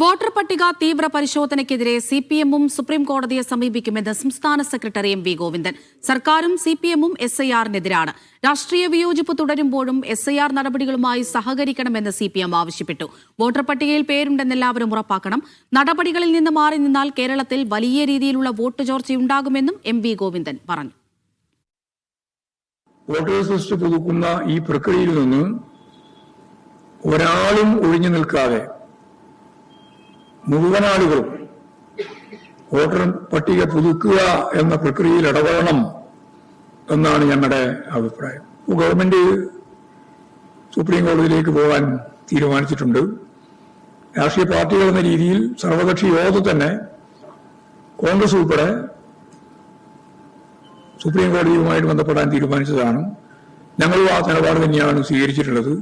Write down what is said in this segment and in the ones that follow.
Voter പട്ടിക തീവ്ര പരിശോധനയ്ക്കെതിരെ സി പി എമ്മും സുപ്രീം കോടതിയെ സമീപിക്കുമെന്ന് സംസ്ഥാന സെക്രട്ടറി എം വി ഗോവിന്ദൻ. സർക്കാരും സി പി എമ്മും എസ് ഐ ആറിനെതിരാണ്. രാഷ്ട്രീയ വിയോജിപ്പ് തുടരുമ്പോഴും എസ് ഐ ആർ നടപടികളുമായി സഹകരിക്കണമെന്ന് സി പി എം ആവശ്യപ്പെട്ടു. വോട്ടർ പട്ടികയിൽ പേരുണ്ടെന്ന് എല്ലാവരും ഉറപ്പാക്കണം. നടപടികളിൽ നിന്ന് മാറി നിന്നാൽ കേരളത്തിൽ വലിയ രീതിയിലുള്ള വോട്ട് ചോർച്ചയുണ്ടാകുമെന്നും എം വി ഗോവിന്ദൻ പറഞ്ഞു. പുതുക്കുന്ന ഈ പ്രക്രിയയിൽ നിന്ന് ഒരാളും ഒഴിഞ്ഞു നിൽക്കാതെ മുഴുവൻ ആളുകളും വോട്ടർ പട്ടിക പുതുക്കുക എന്ന പ്രക്രിയയിൽ ഇടപെടണം എന്നാണ് ഞങ്ങളുടെ അഭിപ്രായം. ഗവൺമെന്റ് സുപ്രീം കോടതിയിലേക്ക് പോകാൻ തീരുമാനിച്ചിട്ടുണ്ട്. രാഷ്ട്രീയ പാർട്ടികൾ എന്ന രീതിയിൽ സർവകക്ഷി യോഗത്തിൽ തന്നെ കോൺഗ്രസ് ഉൾപ്പെടെ സുപ്രീം കോടതിയുമായിട്ട് ബന്ധപ്പെടാൻ തീരുമാനിച്ചതാണ്. ഞങ്ങളും ആ നിലപാട് തന്നെയാണ് സ്വീകരിച്ചിട്ടുള്ളത്.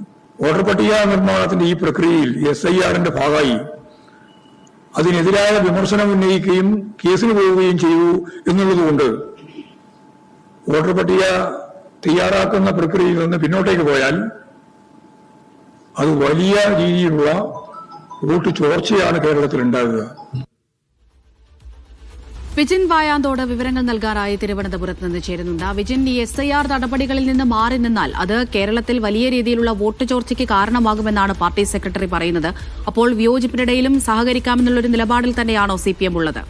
വോട്ടർ പട്ടിക നിർമ്മാണത്തിന്റെ ഈ പ്രക്രിയയിൽ എസ് ഐ ആറിന്റെ ഭാഗമായി അതിനെതിരായ വിമർശനം ഉന്നയിക്കുകയും കേസിന് പോവുകയും ചെയ്തു എന്നുള്ളതുകൊണ്ട് വോട്ടർ പട്ടിക തയ്യാറാക്കുന്ന പ്രക്രിയയിൽ നിന്ന് പിന്നോട്ടേക്ക് പോയാൽ അത് വലിയ രീതിയിലുള്ള വോട്ട് ചോർച്ചയാണ് കേരളത്തിൽ ഉണ്ടാകുക വിജിൻ വായാന്തോട് വിവരങ്ങൾ നൽകാനായി തിരുവനന്തപുരത്ത് നിന്ന് ചേരുന്നുണ്ട്. വിജിൻ ഈ എസ് ഐ ആർ നടപടികളിൽ നിന്ന് മാറി നിന്നാൽ അത് കേരളത്തിൽ വലിയ രീതിയിലുള്ള വോട്ട് ചോർച്ചയ്ക്ക് കാരണമാകുമെന്നാണ് പാർട്ടി സെക്രട്ടറി പറയുന്നത്. അപ്പോൾ വിയോജിപ്പിനിടയിലും സഹകരിക്കാമെന്നുള്ളൊരു നിലപാടിൽ തന്നെയാണോ സി ഉള്ളത്?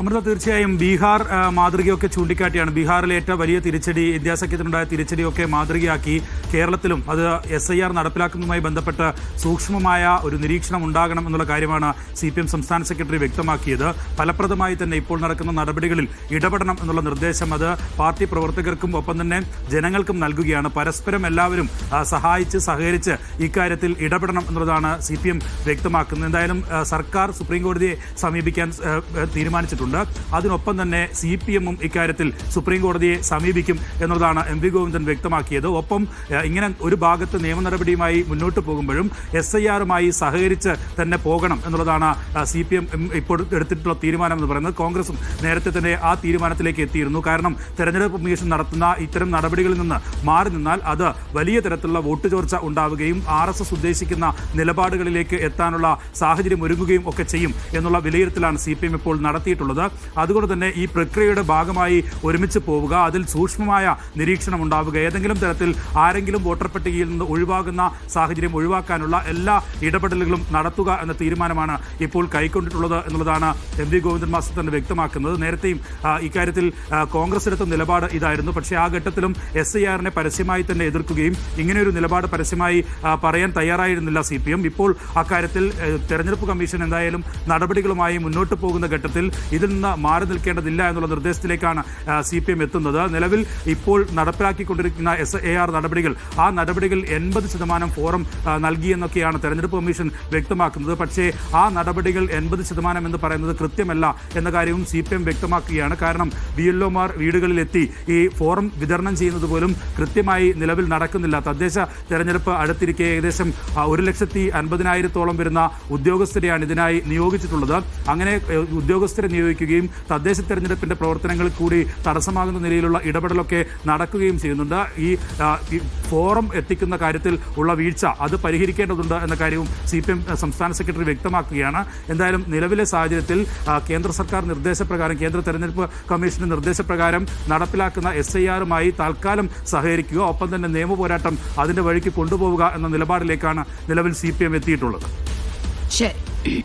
അമൃത തീർച്ചയായും ബീഹാർ മാതൃകയൊക്കെ ചൂണ്ടിക്കാട്ടിയാണ്. ബീഹാറിലേറ്റ വലിയ തിരിച്ചടി ഇന്ത്യാസഖ്യത്തിനുണ്ടായ തിരിച്ചടിയൊക്കെ മാതൃകയാക്കി. കേരളത്തിലും അത് എസ് ഐ ആർ നടപ്പിലാക്കുന്നതുമായി ബന്ധപ്പെട്ട് സൂക്ഷ്മമായ ഒരു നിരീക്ഷണം ഉണ്ടാകണം എന്നുള്ള കാര്യമാണ് സി പി എം സംസ്ഥാന സെക്രട്ടറി വ്യക്തമാക്കിയത്. ഫലപ്രദമായി തന്നെ ഇപ്പോൾ നടക്കുന്ന നടപടികളിൽ ഇടപെടണം എന്നുള്ള നിർദ്ദേശം അത് പാർട്ടി പ്രവർത്തകർക്കും ഒപ്പം തന്നെ ജനങ്ങൾക്കും നൽകുകയാണ്. പരസ്പരം എല്ലാവരും സഹായിച്ച് സഹകരിച്ച് ഇക്കാര്യത്തിൽ ഇടപെടണം എന്നുള്ളതാണ് സി പി എം വ്യക്തമാക്കുന്നത്. എന്തായാലും സർക്കാർ സുപ്രീം കോടതിയെ സമീപിക്കാൻ തീരുമാനിച്ചിട്ടുണ്ട്. അതിനൊപ്പം തന്നെ സി പി എമ്മും ഇക്കാര്യത്തിൽ സുപ്രീം കോടതിയെ സമീപിക്കും എന്നുള്ളതാണ് എം വി ഗോവിന്ദൻ വ്യക്തമാക്കിയത്. ഒപ്പം ഇങ്ങനെ ഒരു ഭാഗത്ത് നിയമ നടപടിയുമായി മുന്നോട്ട് പോകുമ്പോഴും എസ് ഐ ആറുമായി സഹകരിച്ച് തന്നെ പോകണം എന്നുള്ളതാണ് സി പി എം ഇപ്പോൾ എടുത്തിട്ടുള്ള തീരുമാനം എന്ന് പറയുന്നത്. കോൺഗ്രസും നേരത്തെ തന്നെ ആ തീരുമാനത്തിലേക്ക് എത്തിയിരുന്നു. കാരണം തെരഞ്ഞെടുപ്പ് കമ്മീഷൻ നടത്തുന്ന ഇത്തരം നടപടികളിൽ നിന്ന് മാറി നിന്നാൽ അത് വലിയ തരത്തിലുള്ള വോട്ട് ചോർച്ച ഉണ്ടാവുകയും ആർ എസ് എസ് ഉദ്ദേശിക്കുന്ന നിലപാടുകളിലേക്ക് എത്താനുള്ള സാഹചര്യം ഒരുങ്ങുകയും ഒക്കെ ചെയ്യും എന്നുള്ള വിലയിരുത്തലാണ് സി പി എം ഇപ്പോൾ നടത്തിയിട്ടുള്ളത്. അതുകൊണ്ട് തന്നെ ഈ പ്രക്രിയയുടെ ഭാഗമായി ഒരുമിച്ച് പോവുക അതിൽ സൂക്ഷ്മമായ നിരീക്ഷണം ഉണ്ടാവുക ഏതെങ്കിലും തരത്തിൽ ആരെങ്കിലും വോട്ടർ പട്ടികയിൽ നിന്ന് ഒഴിവാകുന്ന സാഹചര്യം ഒഴിവാക്കാനുള്ള എല്ലാ ഇടപെടലുകളും നടത്തുക എന്ന തീരുമാനമാണ് ഇപ്പോൾ കൈക്കൊണ്ടിട്ടുള്ളത് എന്നുള്ളതാണ് എം വി ഗോവിന്ദൻ മാസ്റ്റർ തന്നെ വ്യക്തമാക്കുന്നത്. നേരത്തെയും ഇക്കാര്യത്തിൽ കോൺഗ്രസ് എടുത്ത നിലപാട് ഇതായിരുന്നു. പക്ഷേ ആ ഘട്ടത്തിലും എസ് ഐ ആറിനെ പരസ്യമായി തന്നെ എതിർക്കുകയും ഇങ്ങനെയൊരു നിലപാട് പരസ്യമായി പറയാൻ തയ്യാറായിരുന്നില്ല സി പി എം. ഇപ്പോൾ അക്കാര്യത്തിൽ തെരഞ്ഞെടുപ്പ് കമ്മീഷൻ എന്തായാലും നടപടികളുമായി മുന്നോട്ട് പോകുന്ന ഘട്ടത്തിൽ ഇതിൽ നിന്ന് മാറി നിൽക്കേണ്ടതില്ല എന്നുള്ള നിർദ്ദേശത്തിലേക്കാണ് സി പി എം എത്തുന്നത്. നിലവിൽ ഇപ്പോൾ നടപ്പിലാക്കിക്കൊണ്ടിരിക്കുന്ന എസ് എ ആർ നടപടികൾ ആ നടപടികൾ എൺപത് ശതമാനം ഫോറം നൽകിയെന്നൊക്കെയാണ് തെരഞ്ഞെടുപ്പ് കമ്മീഷൻ വ്യക്തമാക്കുന്നത്. പക്ഷേ ആ നടപടികൾ എൺപത് ശതമാനം എന്ന് പറയുന്നത് കൃത്യമല്ല എന്ന കാര്യവും സി പി എം വ്യക്തമാക്കുകയാണ്. കാരണം ബി എൽ ഒമാർ വീടുകളിലെത്തി ഈ ഫോറം വിതരണം ചെയ്യുന്നത് പോലും കൃത്യമായി നിലവിൽ നടക്കുന്നില്ല. തദ്ദേശ തെരഞ്ഞെടുപ്പ് അടുത്തിരിക്കെ ഏകദേശം ഒരു ലക്ഷത്തി അൻപതിനായിരത്തോളം വരുന്ന ഉദ്യോഗസ്ഥരെയാണ് ഇതിനായി നിയോഗിച്ചിട്ടുള്ളത്. അങ്ങനെ ഉദ്യോഗസ്ഥരെ നിയോഗിക്കുകയും തദ്ദേശ തെരഞ്ഞെടുപ്പിന്റെ പ്രവർത്തനങ്ങളിൽ കൂടി തടസ്സമാകുന്ന നിലയിലുള്ള ഇടപെടലൊക്കെ നടക്കുകയും ചെയ്യുന്നുണ്ട്. ഈ ഫോറം എത്തിക്കുന്ന കാര്യത്തിൽ ഉള്ള വീഴ്ച അത് പരിഹരിക്കേണ്ടതുണ്ട് എന്ന കാര്യവും സി പി എം സംസ്ഥാന സെക്രട്ടറി വ്യക്തമാക്കുകയാണ്. എന്തായാലും നിലവിലെ സാഹചര്യത്തിൽ കേന്ദ്ര സർക്കാർ നിർദ്ദേശപ്രകാരം കേന്ദ്ര തെരഞ്ഞെടുപ്പ് കമ്മീഷന്റെ നിർദ്ദേശപ്രകാരം നടപ്പിലാക്കുന്ന എസ് ഐ ആറുമായി താൽക്കാലം സഹകരിക്കുക. ഒപ്പം തന്നെ നിയമ പോരാട്ടം അതിന്റെ വഴിക്ക് കൊണ്ടുപോവുക എന്ന നിലപാടിലേക്കാണ് നിലവിൽ സി പി എം എത്തിയിട്ടുള്ളത്. ശരി.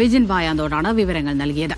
വിജിൻ വായാന്തോടാണ് വിവരങ്ങൾ നൽകിയത്.